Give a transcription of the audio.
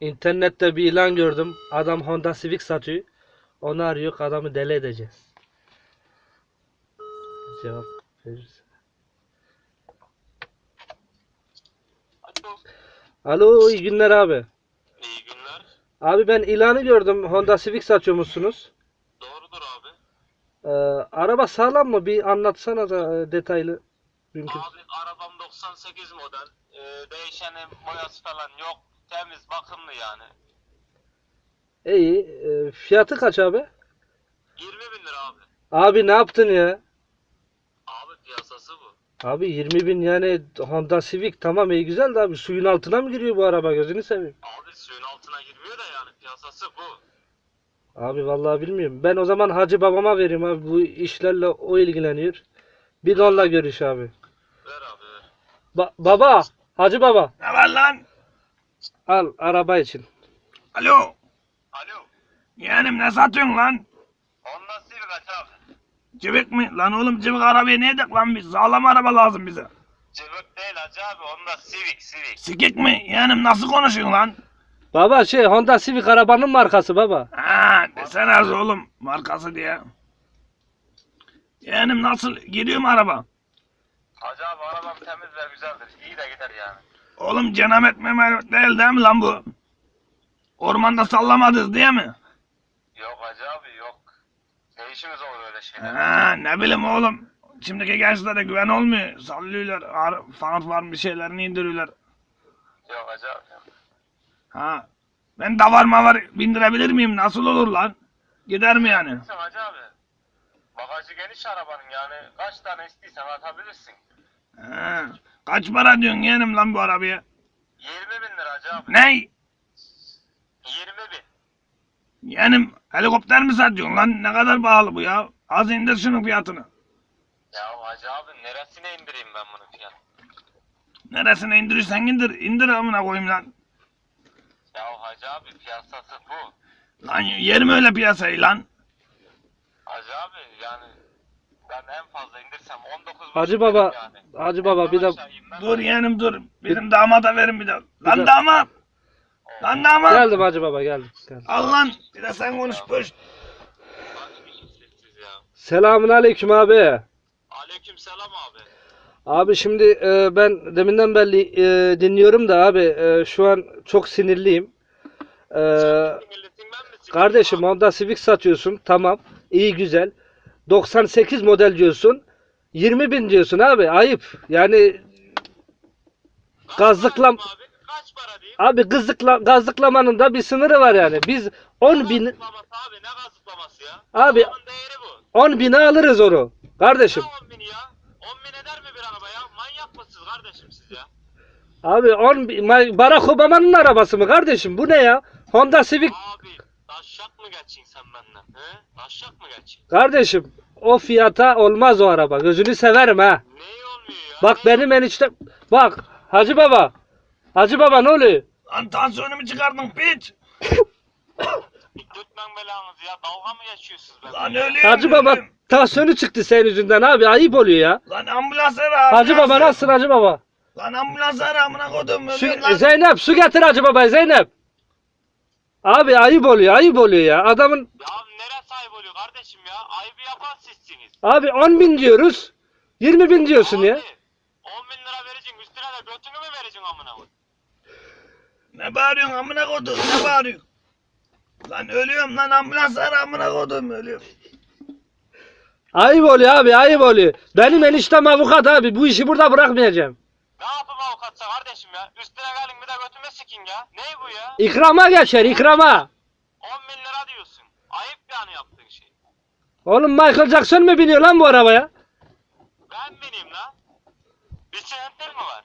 İnternette bir ilan gördüm. Adam Honda Civic satıyor. Onu arıyor. Adamı deli edeceğiz. Cevap verirse. Alo. Alo iyi günler abi. İyi günler. Abi ben ilanı gördüm. Honda Civic satıyormuşsunuz. Doğrudur abi. Ee, araba sağlam mı? Bir anlatsana da e, detaylı. Mümkün. Abi arabam 98 model. Ee, değişeni boyası falan yok. Temiz bakımlı yani. İyi. Ee, fiyatı kaç abi? 20 bin lira abi. Abi ne yaptın ya? Abi piyasası bu. Abi 20 bin yani Honda Civic tamam iyi güzel de abi suyun altına mı giriyor bu araba gözünü seveyim. Abi suyun altına girmiyor da yani piyasası bu. Abi vallahi bilmiyorum. Ben o zaman Hacı babama vereyim abi bu işlerle o ilgileniyor. Bir de onunla görüş abi. Ver abi. Ba- baba, Hacı baba Ne var lan? Al araba için. Alo. Alo. Yeğenim ne satıyorsun lan? Honda Civic aç abi. Cıvık mı? Lan oğlum cıvık arabayı ne edek lan biz? Sağlam araba lazım bize. Civic değil hacı abi. Honda Civic Civic. Sikik mi? Yeğenim nasıl konuşuyorsun lan? Baba şey Honda Civic arabanın markası baba. Ha desene az oğlum markası diye. Yeğenim nasıl? Gidiyor mu araba? Hacı abi arabam temiz ve güzeldir. İyi de gider yani. Oğlum cenabet memelet değil değil mi lan bu? Ormanda sallamadık değil mi? Yok hacı abi yok. Ne işimiz olur öyle şeyler? Ha ne bileyim oğlum. Şimdiki gençlere güven olmuyor. Sallıyorlar. Ar- fan var bir şeylerini indiriyorlar. Yok hacı abi. yok. Ha. Ben davar mavar bindirebilir miyim? Nasıl olur lan? Gider mi yani? Sen hacı abi. Bagajı geniş arabanın yani kaç tane istiyorsan atabilirsin. Ha. Kaç para diyorsun yeğenim lan bu arabaya? 20 bin lira hacı abi. Ne? 20 bin. Yeğenim helikopter mi satıyorsun lan? Ne kadar pahalı bu ya? Az indir şunun fiyatını. Ya hacı abi neresine indireyim ben bunun fiyatını? Neresine indirirsen indir. İndir amına koyayım lan. Ya hacı abi piyasası bu. Lan yerim öyle piyasayı lan. Hacı abi yani ben en fazla indirsem 19 Hacı baba, yani. Hacı baba bir de. Dur yeğenim dur. Bizim damada verin bir de. Lan damat. Lan damat. geldim Hacı baba geldim. geldim. Al lan. Bir de sen konuş ya. Selamun aleyküm abi. Aleyküm selam abi. Abi şimdi e, ben deminden beri e, dinliyorum da abi e, şu an çok sinirliyim. E, kardeşim Honda Civic satıyorsun tamam iyi güzel. 98 model diyorsun. 20 bin diyorsun abi ayıp. Yani Kaç para diyeyim Abi? Kaç para diyeyim? abi gazlıkla, gazlıklamanın da bir sınırı var yani. Biz 10 bin Gazıklaması abi ne gazıklaması ya? Abi- Arabanın değeri bu. 10 bine alırız onu. Kardeşim. Ne 10 bini ya? 10 bin eder mi bir araba ya? Manyak mısınız kardeşim siz ya? Abi 10 bin, Ma- Barack Obama'nın arabası mı kardeşim? Bu ne ya? Honda Civic Abi taşak mı geçeceksin sen benden? He? Taşak mı geçeceksin? kardeşim o fiyata olmaz o araba. Gözünü severim ha. Neyi olmuyor ya? Bak benim enişte bak Hacı baba. Hacı baba ne oluyor? Lan tansiyonumu çıkardın piç. Lütfen belanızı ya. Dalga mı geçiyorsunuz benimle? Lan ölüyorum. Hacı baba ölüyorum. tansiyonu çıktı senin yüzünden abi ayıp oluyor ya. Lan ambulans ara. Hacı ambulans baba ara. nasılsın Hacı baba? Lan ambulans ara amına kodum. Su, Ölüyorum lan. Zeynep su getir Hacı baba Zeynep. Abi ayıp oluyor ayıp oluyor ya. Adamın Ya nere sahip oluyor kardeşim ya? Ayıbı yapan sizsiniz. abi 10 bin diyoruz. 20 bin diyorsun ya. Abi, 10 bin lira vereceksin üstüne de götünü mü vereceksin amına koy? Ne bağırıyorsun amına kodum? Ne bağırıyorsun? Lan ölüyorum lan ambulans ara amına kodum ölüyorum. Ayıp oluyor abi ayıp oluyor. Benim eniştem avukat abi bu işi burada bırakmayacağım. Avukatsa kardeşim ya? Üstüne gelin bir de götüme sikin ya. Ne bu ya? İkrama geçer ikrama. 10 bin lira diyorsun. Ayıp yani yaptığın şey. Oğlum Michael Jackson mı biniyor lan bu arabaya? Ben bineyim lan. Bir senettir mi var?